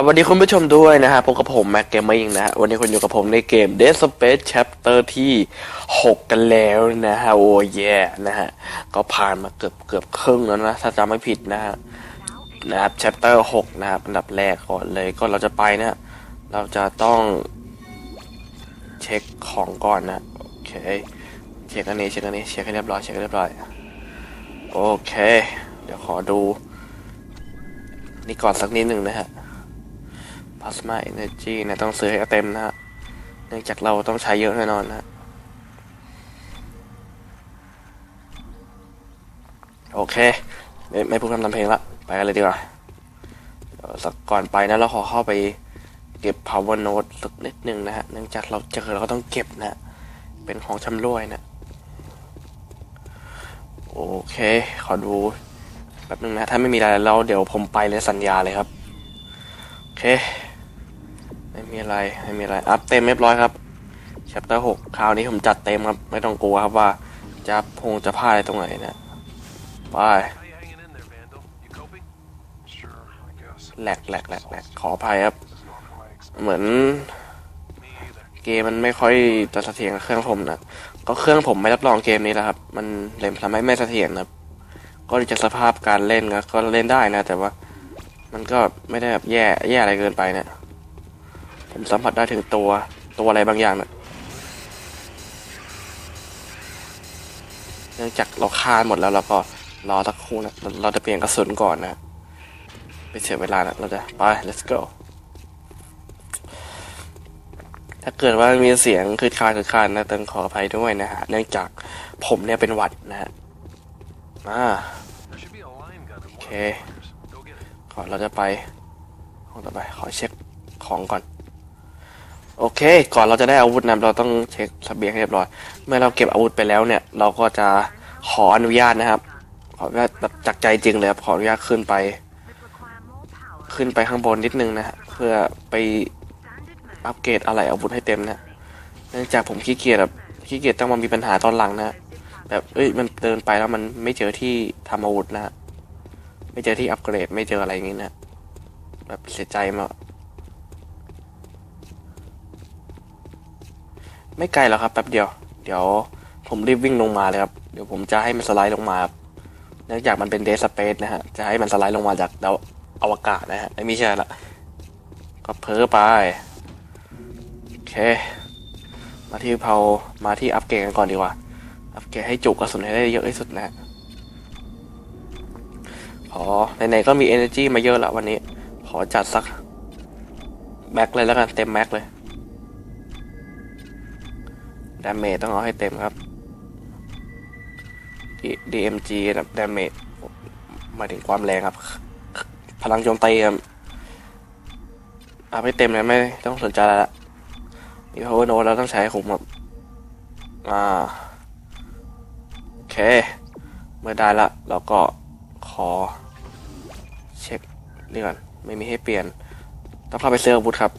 สวัสดีคุณผู้ชมด้วยนะฮะพบกับผมแม็กเกมมิ่งนะฮะวันนี้คุณอยู่กับผมในเกม Dead Space Chapter ที่ 6 กันแล้วนะฮะโอ้แย่นะฮะก็ผ่านมาเกือบเกือบครึ่งแล้วนะถ้าจำไม่ผิดนะฮะนะครับ Chapter 6 นะครับอันดับแรกก่อนเลยก็เราจะไปนะเราจะต้องเช็คของก่อนนะโอเคเช็คอันนี้เช็คอันนี้เช็คให้เรียบร้อยเช็คให้เรียบร้อยโอเค เดี๋ยวขอดู นี่ก่อนสักนิดหนึ่งนะฮะ Plasma Energy เนะต้องซื้อให้เต็มนะฮะ เนื่องจากเราต้องใช้เยอะแน่นอนนะ โอเค ไม่ไม่พูดคำทำเพลงละ ไปกันเลยดีกว่าสักก่อนไปนะ เราขอเข้าไปเก็บ power node สักนิดหนึ่งนะฮะ เนื่องจากเราเจอเราก็ต้องเก็บนะ เป็นของชำร่วยนะ โอเค ขอดูแป๊บนึงนะ ถ้าไม่มีอะไรแล้วเดี๋ยวผมไปเลยสัญญาเลยครับ โอเค ไม่มีอะไร ไม่มีอะไร อัพเต็มเรียบร้อยครับ chapter หกคราวนี้ผมจัดเต็มครับ ไม่ต้องกลัวครับว่า จะพงจะพลาดอะไรตรงไหนนะไป How you hanging in there, Vandal? You coping? Sure, I guess. แหลกแหลกแหลกแหลกขออภัยครับ เหมือน เกมมันไม่ค่อยจะเสถียรเครื่องผมนะก็เครื่องผมไม่รับรองเกมนี้แล้วครับ มันเลยทำให้ไม่เสถียรครับก็จากสภาพการเล่นก็ก็เล่นได้นะ แต่ว่า มันก็ไม่ได้แบบแย่แย่อะไรเกินไปนะ ผมสัมผัสได้ถึงตัวตัวอะไรบางอย่างนะเนื่องจากเราคานหมดแล้วเราก็รอสักครู่นะเราเราจะเปลี่ยนกระสุนก่อนนะไปเสียเวลานะเราจะไป let's go ถ้าเกิดว่ามีเสียงคือคานคือคานนะต้องขออภัยด้วยนะฮะ เนื่องจากผมเนี่ยเป็นหวัดนะฮะอ่า There should be a line gun in one Okay. of the corners. Go get it. ก่อนเราจะไปห้องต่อไปขอเช็คของก่อน โอเค ก่อนเราจะได้อาวุธนะเราต้องเช็คเบียงให้เรียบร้อย เมื่อเราเก็บอาวุธไปแล้วเนี่ย เราก็จะขออนุญาตนะครับ ขออนุญาตแบบจากใจจริงเลยครับขออนุญาตขึ้นไป ขึ้นไปข้างบนนิดนึงนะฮะเพื่อไปอัปเกรดอะไรอาวุธให้เต็มนะเนื่องจากผมขี้เกียจแบบขี้เกียจต้องมามีปัญหาตอนหลังนะแบบเอ้ยมันเดินไปแล้วมันไม่เจอที่ทำอาวุธนะฮะไม่เจอที่อัปเกรดไม่เจออะไรอย่างนี้นะแบบเสียใจมาก ไม่ไกลหรอกครับแป๊บเดียว เดี๋ยวผมรีบวิ่งลงมาเลยครับ เดี๋ยวผมจะให้มันสไลด์ลงมาครับเนื่องจากมันเป็นเดสสเปซนะฮะ จะให้มันสไลด์ลงมาจากดาวอวกาศนะฮะไม่ใช่ละก็เพ้อไปโอเค มาที่เผามาที่อัปเกรดกันก่อนดีกว่า อัปเกรดให้จุกกระสุนให้ได้เยอะที่สุดนะฮะขอไหนๆก็มี energy มาเยอะล้ววันนี้ ขอจัดสักแม็กเลยแล้วกันเต็มแม็กเลย ดาเมจต้องเอาให้เต็มครับ D- DMG แบบดาเมจมาถึงความแรงครับ พลังโจมตีครับเอาให้เต็มเลยไม่ต้องสนใจแล้วละมี power node เราต้องใช้คุ้มครับอ่าโอเค เมื่อได้ละเราก็ขอ เช็คนี่ก่อน ไม่มีให้เปลี่ยน ต้องเข้าไปซื้ออาวุธครับ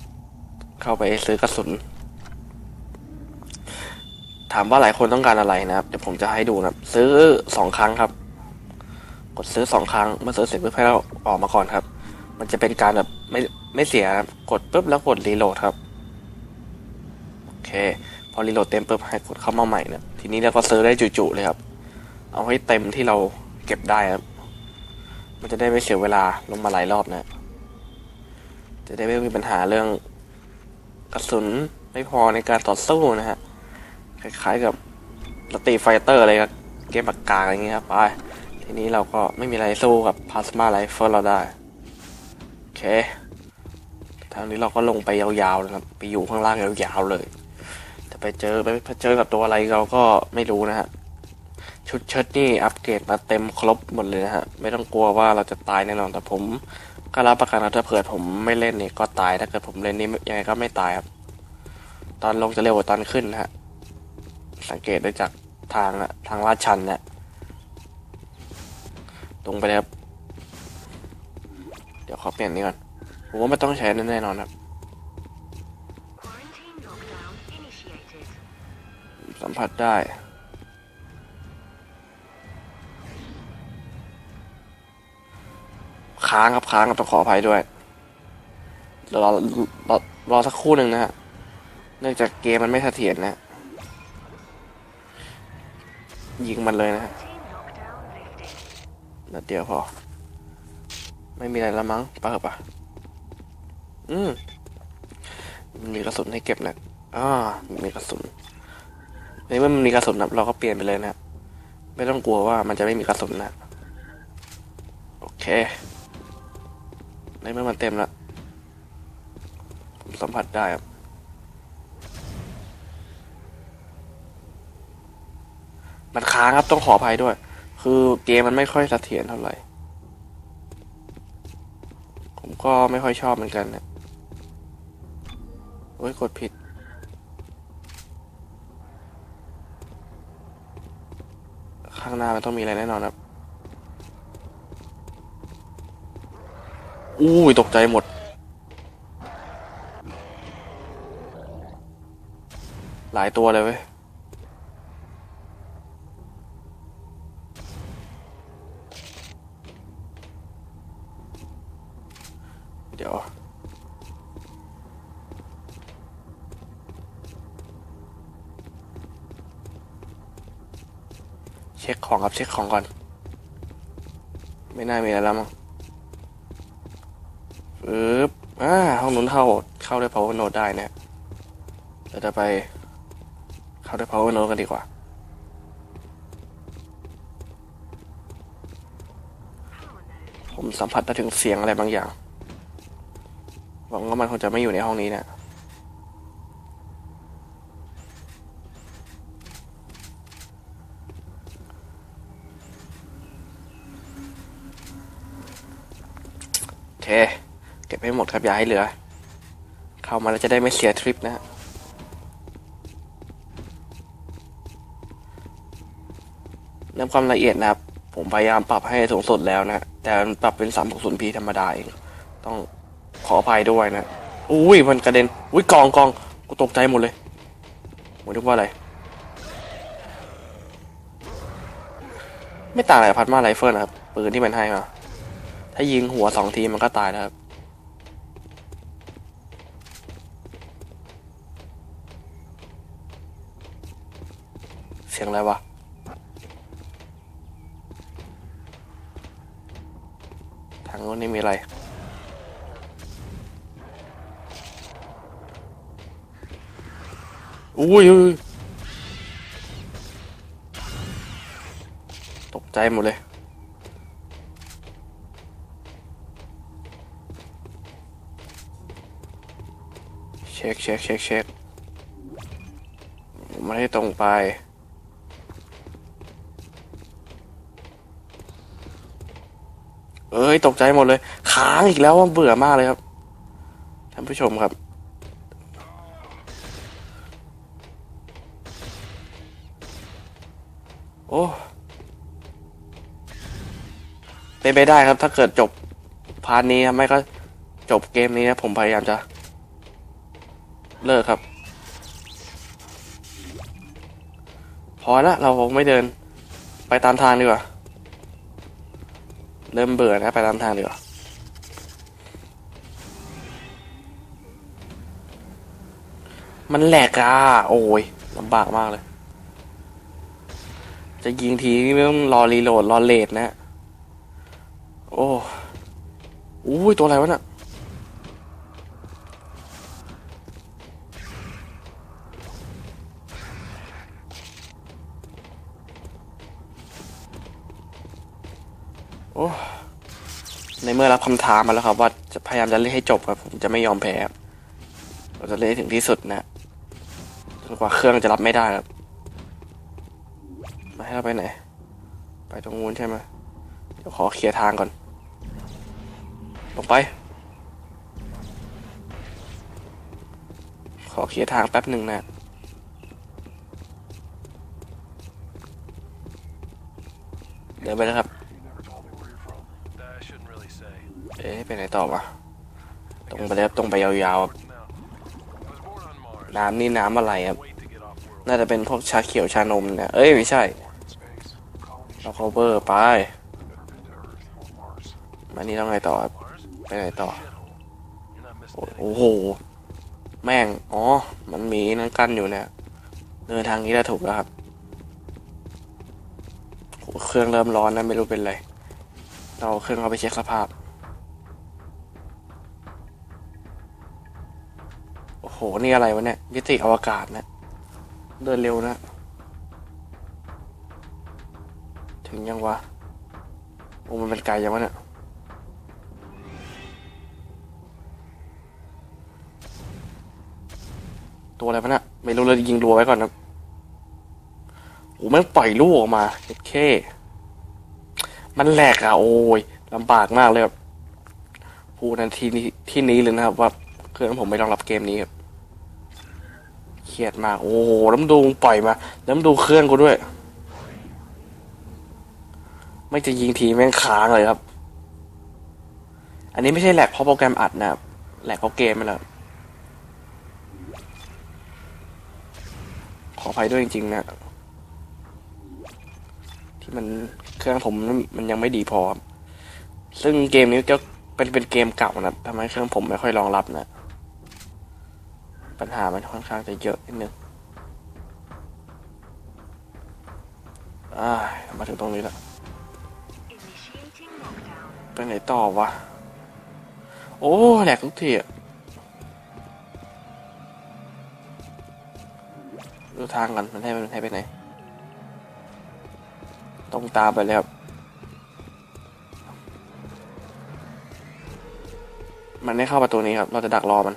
เข้าไปซื้อกระสุน ถามว่าหลายคนต้องการอะไรนะครับ เดี๋ยวผมจะให้ดูนะครับ ซื้อสองครั้งครับ กดซื้อสองครั้งเมื่อซื้อเสร็จปุ๊บให้เราออกมาก่อนครับ มันจะเป็นการแบบไม่ไม่เสียครับกดปุ๊บแล้วกดรีโหลดครับโอเค พอรีโหลดเต็มปุ๊บให้กดเข้ามาใหม่นะทีนี้เราก็ซื้อได้จุๆเลยครับ เอาให้เต็มที่เราเก็บได้ครับ มันจะได้ไม่เสียเวลาลงมาหลายรอบนะ จะได้ไม่มีปัญหาเรื่องกระสุนไม่พอในการต่อสู้นะฮะ คล้ายๆกับสตีไฟเตอร์อะไรกับเกมปากกาอะไรเงี้ยครับไปทีนี้เราก็ไม่มีอะไรสู้กับพลาสมาไ i เฟิลเราได้ โอเค ทางนี้เราก็ลงไปยาวๆนะครับ ไปอยู่ข้างล่างยาวๆเลย จะไปเจอไปเผชิญกับตัวอะไรเราก็ไม่รู้นะฮะ ชุดเชิ้ตนี่อัปเกรดมาเต็มครบหมดเลยนะฮะ ไม่ต้องกลัวว่าเราจะตายแน่นอน แต่ผมก็รับประกันนะถ้าเผื่อผมไม่เล่นนี่ก็ตาย ถ้าเกิดผมเล่นนี่ยังไงก็ไม่ตายครับ ตอนลงจะเร็วกว่าตอนขึ้นนะฮะ สังเกตได้จากทางนะทางลาดชันเนะตรงไปเลยครับ เดี๋ยวขอเปลี่ยนนี่ก่อน ผมว่าไม่ต้องใช้แน่นอนครับ สัมผัสได้ค้างครับค้างครับต้องขออภัยด้วยเดี๋ยวรอรอรอสักครู่หนึ่งนะฮะ เนื่องจากเกมมันไม่เสถียรนะ ยิงมันเลยนะฮะนัดเดียวพอ ไม่มีอะไรแล้วมั้งปะเหอะปะอืมมันมีกระสุนให้เก็บนะอ่ามีกระสุนนเมื่อมันมีกระสุนนะเราก็เปลี่ยนไปเลยนะไม่ต้องกลัวว่ามันจะไม่มีกระสุนนะโอเคในเมื่อมันเต็มแล้วผมสัมผัสได้ครับ มันค้างครับต้องขออภัยด้วย คือเกมมันไม่ค่อยเสถียรเท่าไหร่ ผมก็ไม่ค่อยชอบเหมือนกันนะโอ้ยกดผิด ข้างหน้ามันต้องมีอะไรแน่นอนครับอุ้ยตกใจหมดหลายตัวเลยเว้ย เดี๋ยว เช็ คของครับ เช็คของก่อน ไม่น่ามีอะไรแล้วมั้งปึ๊บอ่าห้องนู้นเข้าเข้าได้ power node ได้นี่ยเราจะไปเข้าได้ power node กันดีกว่าผมสัมผัสได้ถึงเสียงอะไรบางอย่างหวังว่ามันคงจะไม่อยู่ในห้องนี้นะ เคเก็บให้หมดครับอย่าให้เหลือ เข้ามาแล้วจะได้ไม่เสียทริปนะฮะเรื่องความละเอียดนะครับ ผมพยายามปรับให้สูงสุดแล้วนะ แต่มันปรับเป็น 360p ธรรมดาเอง ต้องขออภัยด้วยนะ อุ้ยมันกระเด็น อุ้ยกองกองกูตกใจหมดเลยผมนึกว่าอะไร ไม่ต่างอะไรพัดมาไรเฟิลนะครับปืนที่มันให้มา ถ้ายิงหัวสองทีมันก็ตายแล้วครับ เสียงอะไรวะทางโน้นนี่มีอะไรอุ้ยตกใจหมดเลย เช็คเช็คเช็คเช็คไม่ได้ตรงไป เอ้ย ตกใจหมดเลย ค้างอีกแล้วว่าเบื่อมากเลยครับ ท่านผู้ชมครับ โอ้เป็นไปได้ครับ ถ้าเกิดจบพาร์ทนี้ครับไม่ก็จบเกมนี้นะผมพยายามจะ เลิกครับ พอละเราคงไม่เดิน ไปตามทางดีกว่า เริ่มเบื่อนะไปตามทางดีกว่ามันแหลกอะโอ้ยลำบากมากเลย จะยิงทีนี่ไม่ต้องรอรีโหลด รอเลดนะ โอ้อุ้ยตัวอะไรวะน่ะ โอ้ ในเมื่อรับคำถามาแล้วครับ ว่าจะพยายามจะเล่นให้จบครับผมจะไม่ยอมแพ้เราจะเล่นถึงที่สุดนะจนกว่าเครื่องจะรับไม่ได้ครับมาให้เราไปไหน ไปตรงนู้นใช่ไหมเดี๋ยวขอเคลียร์ทางก่อน ลงไป ขอเคลียร์ทางแป๊บหนึ่งนะเดินไปแล้วครับ เอ๊ะไปไหนต่อวะตรงไปแล้วตรงไปยาวๆ น้ำนี่น้ำอะไรครับ น่าจะเป็นพวกชาเขียวชานมเนี่ย เอ้ยไม่ใช่ Born in space. Colonies เรา cover ไป มานี่ต้องไงต่อครับ ไปไหนต่อ โอ้โห แม่ง อ๋อ มันมีนั่นกั้นอยู่เนี่ย เดินทางนี้ได้ถูกแล้วครับ เครื่องเริ่มร้อนนะไม่รู้เป็นไร เรเอาเครื่องเอาไปเช็คสภาพ โห นี่อะไรวะเนี่ยมิติอวกาศนะ เดินเร็วนะ ถึงยังวะ โอ้ มันเป็นไกลยังวะเนี่ย ตัวอะไรวะเนี่ย ไม่รู้เลยยิงรัวไว้ก่อนนะโอ้ม่งปล่อยลูกออกมาโอเค มันแหลกอะโอ้ยลำบากมากเลยครับพูดนาทีนี้ที่นี้เลยนะครับว่าเครื่องผมไม่ต้องรับเกมนี้ครับ เครียดมาก โอ้โหน้ำดูงปล่อยมาน้ำดูเครื่องกูด้วย ไม่จะยิงทีแม่งค้างเลยครับ อันนี้ไม่ใช่แหลกเพราะโปรแกรมอัดนะครับแหลกเพราะเกมน่ะขออภัยด้วยจริงๆนะ ที่มันเครื่องผมมันยังไม่ดีพอ ซึ่งเกมนี้ก็เป็นเป็นเกมเก่านะทำให้เครื่องผมไม่ค่อยรองรับนะ ปัญหามันค่อนข้างจะเยอะนิดนึงมาถึงตรงนี้แล้วไปไหนต่อวะ โอ้แหลกทุกทีอะดูทางกันมันให้มันให้ไปไหนต้องตามไปเลยครับมันไม่เข้าประตูนี้ครับ เราจะดักรอมัน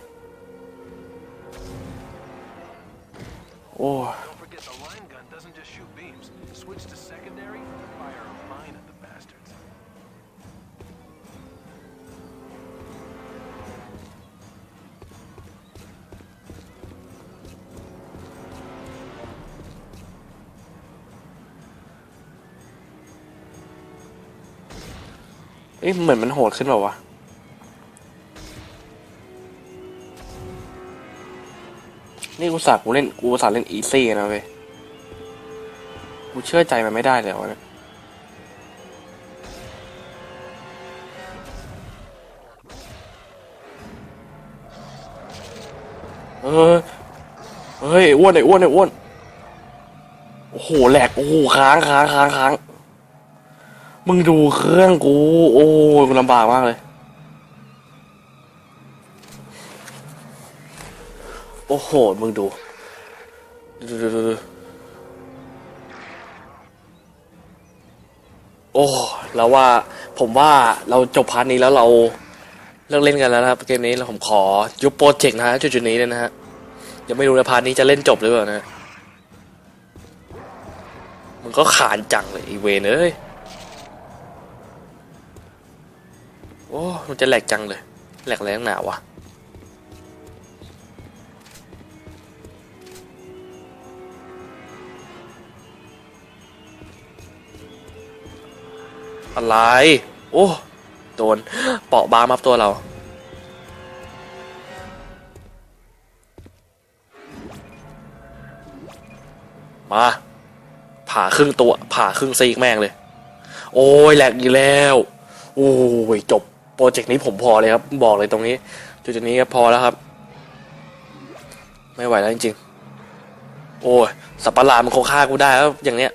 โอ้ Don't forget the line gun doesn't just shoot beams. Switch to secondary, fire a mine at the bastards. เอ้ยเหมือนมันโหดขึ้นเปล่าวะ นี่กูสักกูเล่นกูสักเล่นอีซี่นะเว้ยกูเชื่อใจมันไม่ได้เลยวะเนี่ยเออเฮ้ยอ้อ้วนไอ้อ้วนไอ้อ้วนโอ้โหแหลกโอ้โหค้างค้างค้างค้างมึงดูเครื่องกู โอ้ยกูลำบากมากเลย อ้โห มึงดูดู ดูดูดูโอ้แล้วว่าผมว่าเราจบพาร์ทนี้แล้วเราเลิกเล่นกันแล้วนะครับ เกมนี้แล้วผมขอยุบโปรเจกต์นะฮะจุดๆนี้เลยนะฮะยังไม่รู้นะพาร์ทนี้จะเล่นจบหรือเปล่านะมันก็ขานจังเลยอีเวนเอ้ยโอ้มันจะแหลกจังเลยแหลกแรงหนาวะ อะไร โอ้ โดน เปาะบามับตัวเรา มา ผ่าครึ่งตัว ผ่าครึ่งซีกแม่งเลย โอ้ยแหลกอีกแล้วโอ้ยจบ โปรเจกต์นี้ผมพอเลยครับ บอกเลยตรงนี้ จุดนี้ก็พอแล้วครับ ไม่ไหวแล้วจริงๆ โอ้ยสับประหลาดมันคงฆ่ากูได้แล้วอย่างเนี้ย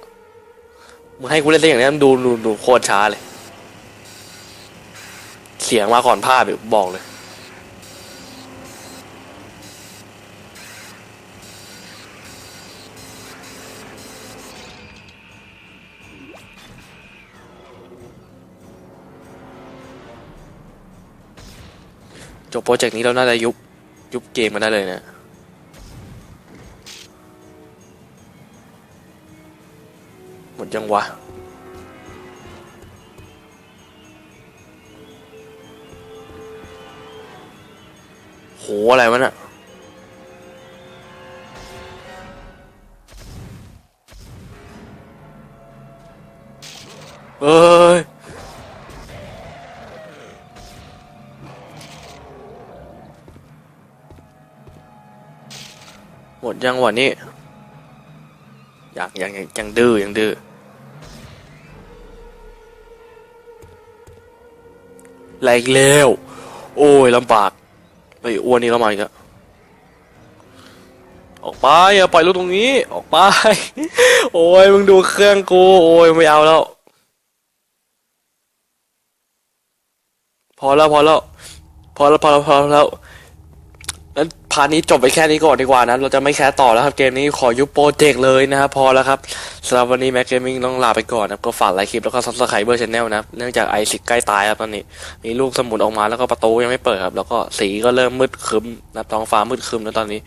มึงให้กูเล่นได้อย่างนี้มันดูดูดูโคตรช้าเลย เสียงมาก่อนภาพบอกเลยจบโปรเจกต์นี้เราน่าจะยุบยุบเกมมาได้เลยเนะ ยังวะ โห อะไรวะน่ะเอ้ยหมดยังวะนี่อยากยังยังยังดื้อยังดื้อ แรอีกแล้วโอ้ยลำบากไปฮ้อ้วนนี่ก็มาอีกแล้วออกไปอย่าปล่อยลูกตรงนี้ ออกไป โอ้ยมึงดูเครื่องกู โอ้ยไม่เอาแล้ว พอแล้วพอแล้ว พอแล้วพอแล้วพอแล้วาร์ทนี้จบไปแค่นี้ก่อนดีกว่านะ เราจะไม่แคสต่อแล้วครับ เกมนี้ขอยุบโปรเจกต์เลยนะครับ พอแล้วครับสำหรับวันนี้แม็กเกมมิ่งต้องลาไปก่อนนะครับก็ฝากไลค์คลิปแล้วก็ซับสไครเบอร์ชแนลนะครับเนื่องจากไอซิกใกล้ตายครับตอนนี้ มีลูกสมุนออกมาแล้วก็ประตูยังไม่เปิดครับ แล้วก็สีก็เริ่มมืดคึ้มนะครับท้องฟ้ามืดคึ้มแล้วตอนนี้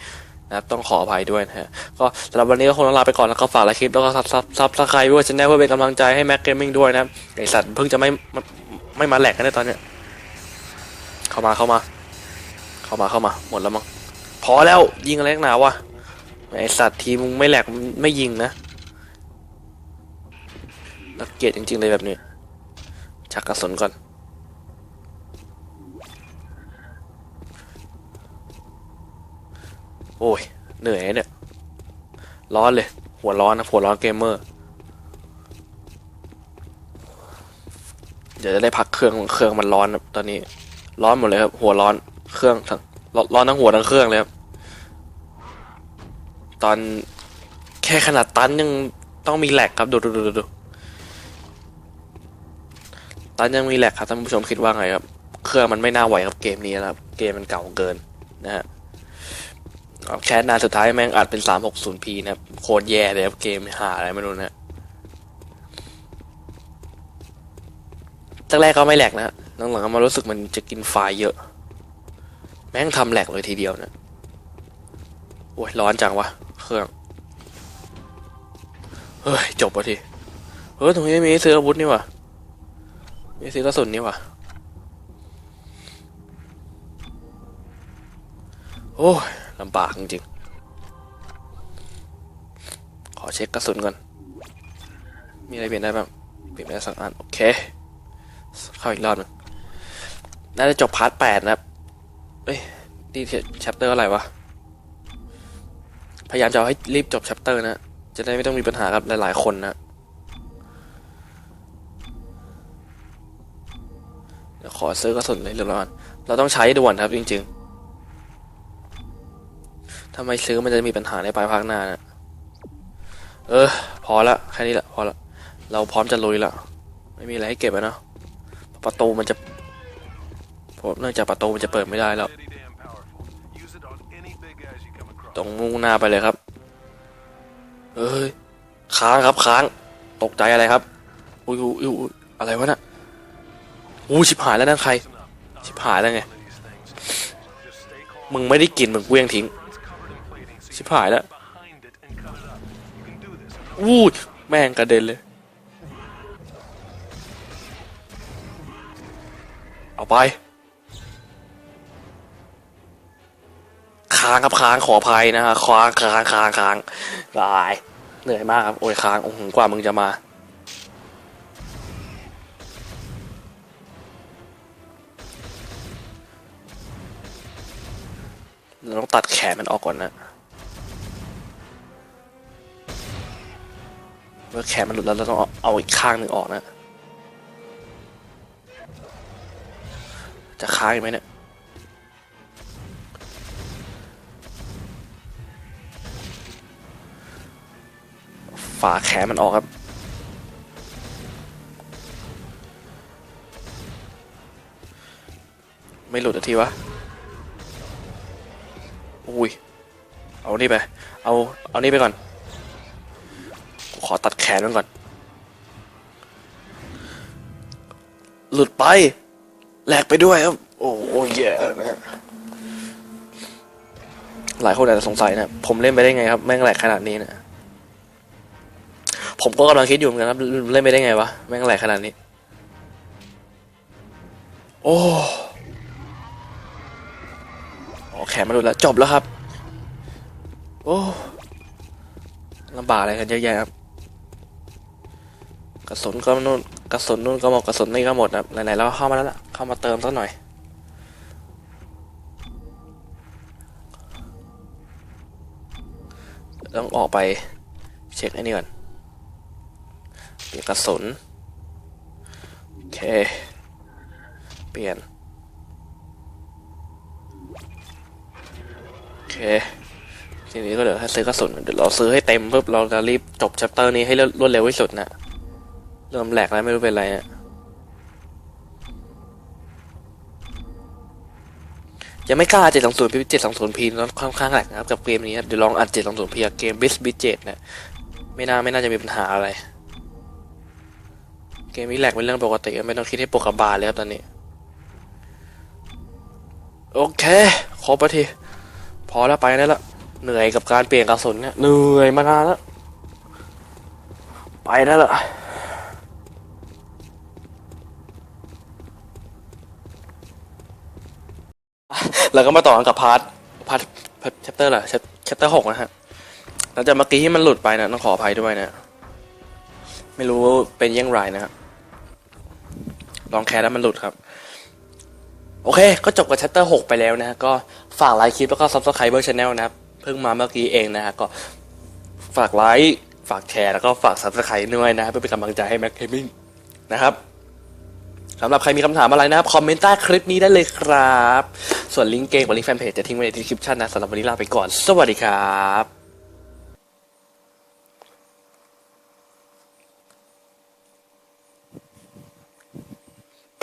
นะครับต้องขออภัยด้วยนะฮะก็สำหรับวันนี้ก็คงต้องลาไปก่อนแล้วก็ฝากไลค์คลิปแล้วก็ซับซับซับสไครเบอร์ชแนลเพื่อเป็นกำลังใจให้แม็กเกมมิ่งด้วยนะครับไอสัตว์เพิ่งจะไม่ไม่มาแหลกกันในตอนเนี้ยเข้ามาเข้ามา เข้ามาเข้ามาหมดแล้วมั้ง อแล้วยิงอะไรหนาวะไอสัตว์ทีมึงไม่แหลกไม่ยิงนะนักเกียดจริงๆเลยแบบนี้ชักกระสุนก่อนโอ้ยเหนื่อยเนี่ยร้อนเลย หัวร้อนนะหัวร้อนเกมเมอร์ เดี๋ยวจะได้พักเครื่องเครื่องมันร้อนตอนนี้ ร้อนหมดเลยครับ หัวร้อนเครื่องทั้งร้อนร้อนทั้งหัวทั้งเครื่องเลยครับ ตอนแค่ขนาดตันยังต้องมีแหลกครับดูดูดูดูดูตันยังมีแหลกครับท่านผู้ชมคิดว่าไงครับ เครื่องมันไม่น่าไหวครับเกมนี้นะครับ เกมมันเก่าเกินนะฮะแคสนานสุดท้ายแม่งอัดเป็น 360p นะครับโคตรแย่เลยครับเกมหาอะไรไม่รู้นะตั้งแรกก็ไม่แหลกนะหลังๆมารู้สึกมันจะกินไฟเยอะ แม่งทำแหลกเลยทีเดียวนะ โอ้ยร้อนจังวะ เครื่อง เฮ้ย จบปะทีเฮ้ยตรงนี้มีซื้ออาวุธนี่วะมีซื้อกระสุนนี่วะโอ้ยลำบากจริงๆขอเช็คกระสุนก่อน มีอะไรเปลี่ยนได้บ้าง เปลี่ยนไม่ได้สักอัน โอเค เข้าอีกรอบหนึงน่าจะจบพาร์ทแปดนะครับ เอ้ยนี่แชปเตอร์อะไรวะ พยายามจะเอาให้รีบจบแชปเตอร์นะ จะได้ไม่ต้องมีปัญหากับหลาย ๆ คนนะเดี๋ยวขอซื้อกระสุนเลยเรียบร้อยเราต้องใช้ด่วนครับจริง ๆ ถ้าไม่ซื้อมันจะมีปัญหาในปลายภาคหน้านะเออ พอละแค่นี้แหละพอละ เราพร้อมจะลุยละไม่มีอะไรให้เก็บแล้วเนอะประตูมันจะเพราะเนื่องจากประตูมันจะเปิดไม่ได้แล้ว ตรงมุ่งหน้าไปเลยครับ เอ้ย ค้างครับค้าง ตกใจอะไรครับ อุ้ยอุ้ยอุยอะไรวะน่ะอู้ชิบหายแล้วนั่นใคร ชิบหายแล้วไง มึงไม่ได้กินมึงเกลี้ยงทิ้ง ชิบหายแล้วอู้แม่งกระเด็นเลย เอาไป ค้างครับค้างขออภัยนะฮะค้างค้างค้างค้างบายเหนื่อยมากครับโอ้ยค้างโอ้โหกว่ามึงจะมาเราต้องตัดแขนมันออกก่อนนะเมื่อแขนมันหลุดแล้วเราต้องเอาอีกข้างหนึ่งออกนะ จะค้างอีกไหมเนี่ย ฝาแขนมันออกครับ ไม่หลุดอทีวะ อุ้ย เอานี่ไป เอา เอานี่ไปก่อน ขอตัดแขนมันก่อน หลุดไป แหลกไปด้วยครับ โอ้โหแย่นะหลายคนอาจจะสงสัยนะ ผมเล่นไปได้ไงครับ แม่งแหลกขนาดนี้นะ ผมก็กำลังคิดอยู่เหมือนกันครับเล่นไปได้ไงวะแม่งแหลกขนาดนี้ โอ้อ๋อแขนมันหลุดแล้วจบแล้วครับ โอ้ลำบากอะไรกันเยอะแยะครับกระสุนก็นู่นกระสุนนู่นก็หมดกระสุนนี่ก็หมดนะครับไหนๆเราเข้ามาแล้วล่ะเข้ามาเติมสักหน่อย ต้องออกไปเช็คไอ้นี่ก่อน เปลี่ยนกระสุน โอเค เปลี่ยน โอเค ทีนี้ก็เดี๋ยวให้ซื้อกระสุน เดี๋ยวเราซื้อให้เต็มปุ๊บเราจะรีบจบแชปเตอร์นี้ให้รวดเร็วที่สุดนะ เริ่มแหลกแล้วไม่รู้เป็นไรนะยังไม่กล้า 720 p 720 p แล้วค่อนข้างแหลกนะครับ กับเกมนี้ เดี๋ยวลองอัด 720 p กับเกม b i s b i d g e t นะ ไม่น่า ไม่น่าจะมีปัญหาอะไร เกมนี้แหลกเป็นเรื่องปกติไม่ต้องคิดให้ปกกับบาลเลยครับตอนนี้ โอเคครบแล้วทีพอแล้วไปได้แล้วเหนื่อยกับการเปลี่ยนกระสุนเนี่ยเหนื่อยมานานแล้วไปได้แล้วแล้วก็มาต่อกันกับพาร์ทพาร์ทพาร์ทแชปเตอร์แหละแชปเตอร์หกนะฮะหลังจากเมื่อกี้ที่มันหลุดไปนะต้องขออภัยด้วยนะ ไม่รู้เป็นยังไงนะฮะลองแคร์แล้วมันหลุดครับ โอเค ก็จบกับชัตเตอร์ 6 ไปแล้วนะก็ฝากไลค์คลิปแล้วก็ซับสไครเบอร์ช n แนลนะครับ เพิ่งมาเมื่อกี้เองนะฮะก็ฝากไลค์ฝากแชร์แล้วก็ฝากซับสไครต์ด้วยนะเพื่อเป็นกำลังใจให้แม็กเคมิงนะครับสำหรับใครมีคำถามอะไรนะครับ คอมเมนต์ใต้คลิปนี้ได้เลยครับ ส่วนลิงก์เกมกับลิงก์แฟนเพจจะทิ้งไว้ในดีสคริปชันนะสำหรับวันนี้ลาไปก่อน สวัสดีครับ